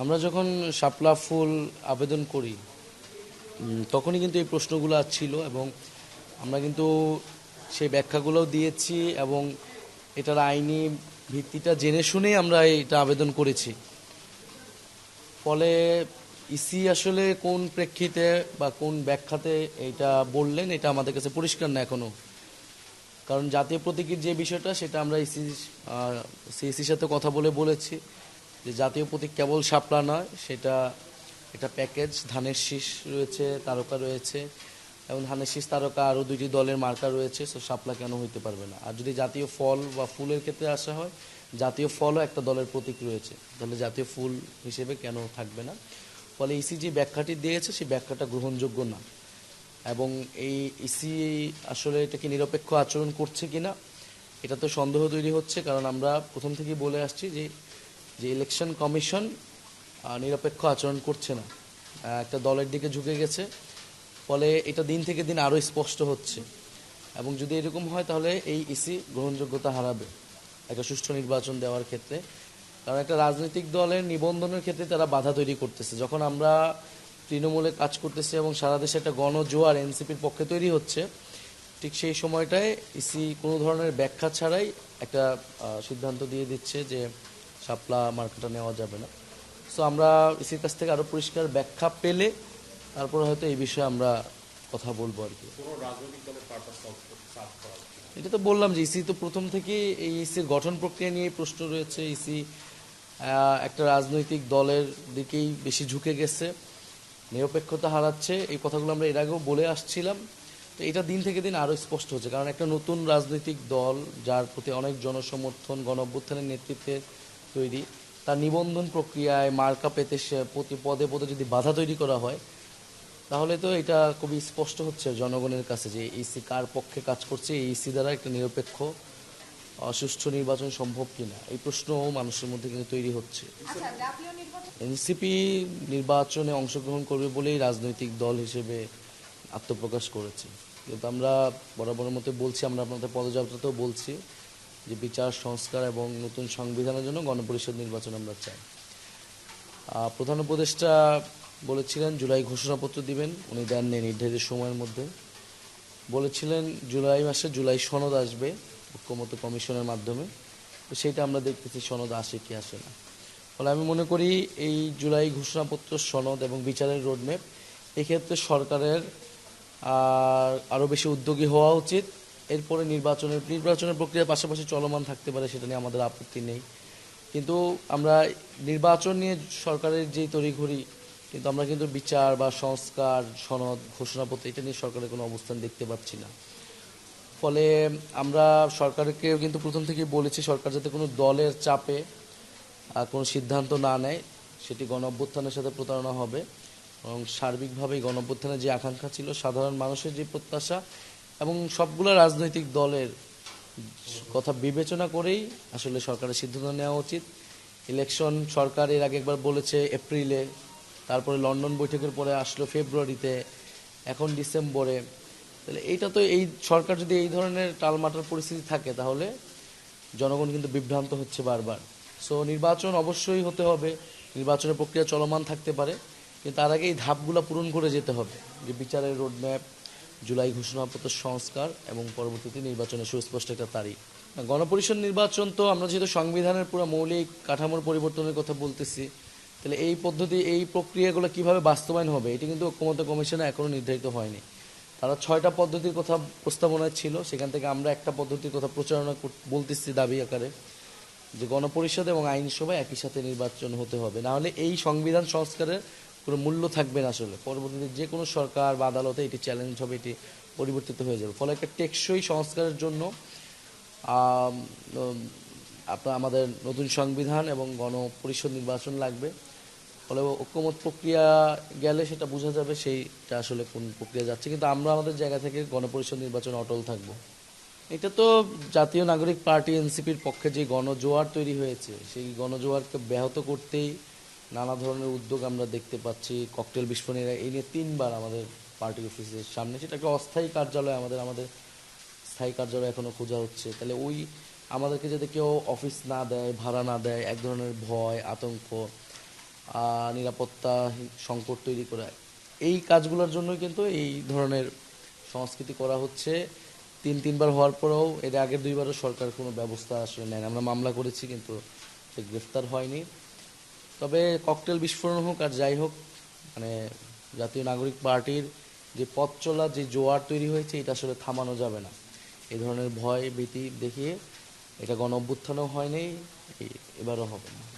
আমরা যখন শাপলা ফুল আবেদন করি তখনই কিন্তু এই প্রশ্নগুলো ছিল এবং আমরা কিন্তু সেই ব্যাখ্যাগুলোও দিয়েছি এবং এটার আইনি ভিত্তিটা জেনে শুনেই আমরা এটা আবেদন করেছি। ফলে ইসি আসলে কোন প্রেক্ষিতে বা কোন ব্যাখ্যাতে এটা বললেন, এটা আমাদের কাছে পরিষ্কার না এখনও কারণ জাতীয় প্রতীকীর যে বিষয়টা, সেটা আমরা ইসি সিএসির সাথে কথা বলে বলেছি। যে জাতীয় প্রতীক কেবল শাপলা নয়, সেটা একটা প্যাকেজ, ধানের শীষ রয়েছে, তারকা রয়েছে, এবং ধানের শীষ তারকা আরও দুইটি দলের মার্কা রয়েছে সো শাপলা কেন হইতে পারবে না? আর যদি জাতীয় ফল বা ফুলের ক্ষেত্রে আসা হয়, জাতীয় ফলও একটা দলের প্রতীক রয়েছে, তাহলে জাতীয় ফুল হিসেবে কেন থাকবে না? ফলে ইসি যে ব্যাখ্যাটি দিয়েছে, সেই ব্যাখ্যাটা গ্রহণযোগ্য না। এবং এই ইসি আসলে এটাকে নিরপেক্ষ আচরণ করছে কিনা, এটা তো সন্দেহ তৈরি হচ্ছে, কারণ আমরা প্রথম থেকেই বলে আসছি যে যে ইলেকশন কমিশন নিরপেক্ষ আচরণ করছে না। একটা দলের দিকে ঝুঁকে গেছে। ফলে এটা দিন থেকে দিন আরও স্পষ্ট হচ্ছে। এবং যদি এরকম হয়, তাহলে এই ইসি গ্রহণযোগ্যতা হারাবে। একটা সুষ্ঠু নির্বাচন দেওয়ার ক্ষেত্রে। কারণ একটা রাজনৈতিক দলের নিবন্ধনের ক্ষেত্রে তারা বাধা তৈরি করতেছে। যখন আমরা তৃণমূলে কাজ করতেছি এবং সারা দেশে একটা গণজোয়ার এনসিপির পক্ষে তৈরি হচ্ছে, ঠিক সেই সময়টায় ইসি কোনো ধরনের ব্যাখ্যা ছাড়াই একটা সিদ্ধান্ত দিয়ে দিচ্ছে যে শাপলা মার্কেটটা নেওয়া যাবে না। সো আমরা ইসির কাছ থেকে আরও পরিষ্কার ব্যাখ্যা পেলে তারপর হয়তো এই বিষয়ে আমরা কথা বলব আর কি। এটা তো বললাম যে ইসি তো প্রথম থেকে এই ইসির গঠন প্রক্রিয়া নিয়ে প্রশ্ন রয়েছে। ইসি একটা রাজনৈতিক দলের দিকেই বেশি ঝুঁকে গেছে নিরপেক্ষতা হারাচ্ছে। এই কথাগুলো আমরা এর আগেও বলে আসছিলাম। তো এটা দিন থেকে দিন আরও স্পষ্ট হচ্ছে কারণ একটা নতুন রাজনৈতিক দল যার প্রতি অনেক জনসমর্থন গণ নেতৃত্বে তৈরি। তার নিবন্ধন প্রক্রিয়ায় মার্কা পেতে সে প্রতি পদে পদে যদি বাধা তৈরি করা হয় তাহলে তো এটা খুবই স্পষ্ট হচ্ছে জনগণের কাছে যে ইসি কার পক্ষে কাজ করছে এই ইসি দ্বারা একটা নিরপেক্ষ অসুষ্ঠু নির্বাচন সম্ভব কিনা? এই প্রশ্নও মানুষের মধ্যে কিন্তু তৈরি হচ্ছে। আচ্ছা এনসিপি নির্বাচনে অংশগ্রহণ করবে বলেই রাজনৈতিক দল হিসেবে আত্মপ্রকাশ করেছে। কিন্তু আমরা বরাবরের মতো বলছি আমরা আপনাদের পদযাত্রাতেও বলছি যে বিচার, সংস্কার এবং নতুন সংবিধানের জন্য গণপরিষদ নির্বাচন আমরা চাই। প্রধান উপদেষ্টা বলেছিলেন, জুলাই ঘোষণাপত্র দিবেন, উনি দেননি নির্ধারিত সময়ের মধ্যে। বলেছিলেন, জুলাই মাসে জুলাই সনদ আসবে ঐক্যমত কমিশনের মাধ্যমে। তো সেটা আমরা দেখতেছি, সনদ আসে কি আসে না। ফলে আমি মনে করি, এই জুলাই ঘোষণাপত্র, সনদ এবং বিচারের রোডম্যাপ এক্ষেত্রে সরকারের আর আরও বেশি উদ্যোগী হওয়া উচিত। এরপরে নির্বাচনের নির্বাচনের প্রক্রিয়ার পাশাপাশি চলমান থাকতে পারে সেটা নিয়ে আমাদের আপত্তি নেই। কিন্তু আমরা নির্বাচন নিয়ে সরকারের যেই তড়িঘড়ি, কিন্তু আমরা কিন্তু বিচার বা সংস্কার, সনদ, ঘোষণাপত্র, এটা নিয়ে সরকারের কোনো অবস্থান দেখতে পাচ্ছি না। ফলে আমরা সরকারকে কিন্তু প্রথম থেকেই বলেছি, সরকার যাতে কোনো দলের চাপে কোনো সিদ্ধান্ত না নেয়, সেটি গণ অভ্যুত্থানের সাথে প্রতারণা হবে। এবং সার্বিকভাবেই গণ অভ্যুত্থানের যে আকাঙ্ক্ষা ছিল, সাধারণ মানুষের যে প্রত্যাশা এবং সবগুলো রাজনৈতিক দলের কথা বিবেচনা করেই আসলে সরকারের সিদ্ধান্ত নেওয়া উচিত। ইলেকশন সরকার এর আগে একবার বলেছে এপ্রিলে, তারপরে লন্ডন বৈঠকের পরে আসলো ফেব্রুয়ারিতে, এখন ডিসেম্বরে। তাহলে এইটা তো এই সরকার যদি এই ধরনের টালমাটার পরিস্থিতি থাকে তাহলে জনগণ কিন্তু বিভ্রান্ত হচ্ছে বারবার। সো নির্বাচন অবশ্যই হতে হবে, নির্বাচনের প্রক্রিয়া চলমান থাকতে পারে, কিন্তু তার আগে এই ধাপগুলো পূরণ করে যেতে হবে, যে বিচারের রোডম্যাপ জুলাই ঘোষণাপত্র সংস্কার এবং পরবর্তীতে নির্বাচনের সুস্পষ্ট একটা তারিখ। গণপরিষদ নির্বাচন তো আমরা যেহেতু সংবিধানের পুরো মৌলিক কাঠামোর পরিবর্তনের কথা বলতেছি, তাহলে এই পদ্ধতি, এই প্রক্রিয়াগুলো কীভাবে বাস্তবায়ন হবে, এটি কিন্তু ঐক্যমত কমিশনে এখনও নির্ধারিত হয়নি। তারা ছয়টা পদ্ধতির কথা প্রস্তাবনায় ছিল, সেখান থেকে আমরা একটা পদ্ধতির কথা প্রচারণা বলতেছি দাবি আকারে, যে গণপরিষদ এবং আইনসভা একই সাথে নির্বাচন হতে হবে। না হলে এই সংবিধান সংস্কারের কোনো মূল্য থাকবে না আসলে। পরবর্তীতে যে কোনো সরকার বা আদালতে এটি চ্যালেঞ্জ হবে, এটি পরিবর্তিত হয়ে যাবে। ফলে একটা টেকসই সংস্কারের জন্য আপনার আমাদের নতুন সংবিধান এবং গণপরিষদ নির্বাচন লাগবে। ফলে ঐক্যমত প্রক্রিয়া গেলে সেটা বোঝা যাবে সেইটা আসলে কোন প্রক্রিয়া যাচ্ছে। কিন্তু আমরা আমাদের জায়গা থেকে গণপরিষদ নির্বাচন অটল থাকব। এটা তো জাতীয় নাগরিক পার্টি এনসিপির পক্ষে যে গণজোয়ার তৈরি হয়েছে, সেই গণজোয়ারকে ব্যাহত করতেই নানা ধরনের উদ্যোগ আমরা দেখতে পাচ্ছি ককটেল বিস্ফোরণের। এই নিয়ে তিনবার আমাদের পার্টি অফিসের সামনে। সেটা একটা অস্থায়ী কার্যালয় আমাদের আমাদের স্থায়ী কার্যালয় এখনও খোঁজা হচ্ছে। তাহলে ওই আমাদেরকে যাতে কেউ অফিস না দেয়, ভাড়া না দেয়, এক ধরনের ভয়, আতঙ্ক নিরাপত্তা সংকট তৈরি করা, এই কাজগুলোর জন্য কিন্তু এই ধরনের সংস্কৃতি করা হচ্ছে। তিন, তিনবার হওয়ার পরেও এর আগের দুইবারও সরকার কোনো ব্যবস্থা আসলে নেয়। আমরা মামলা করেছি কিন্তু সে গ্রেফতার হয়নি। তবে ককটেল বিস্ফোরণ হোক আর যাই হোক মানে জাতীয় নাগরিক পার্টির যে পথ চলা, যে জোয়ার তৈরি হয়েছে, এটা আসলে থামানো যাবে না। এই ধরনের ভয়, ভীতি দেখিয়ে এটা গণ অভ্যুত্থানও হয়নি এবারও হবে না।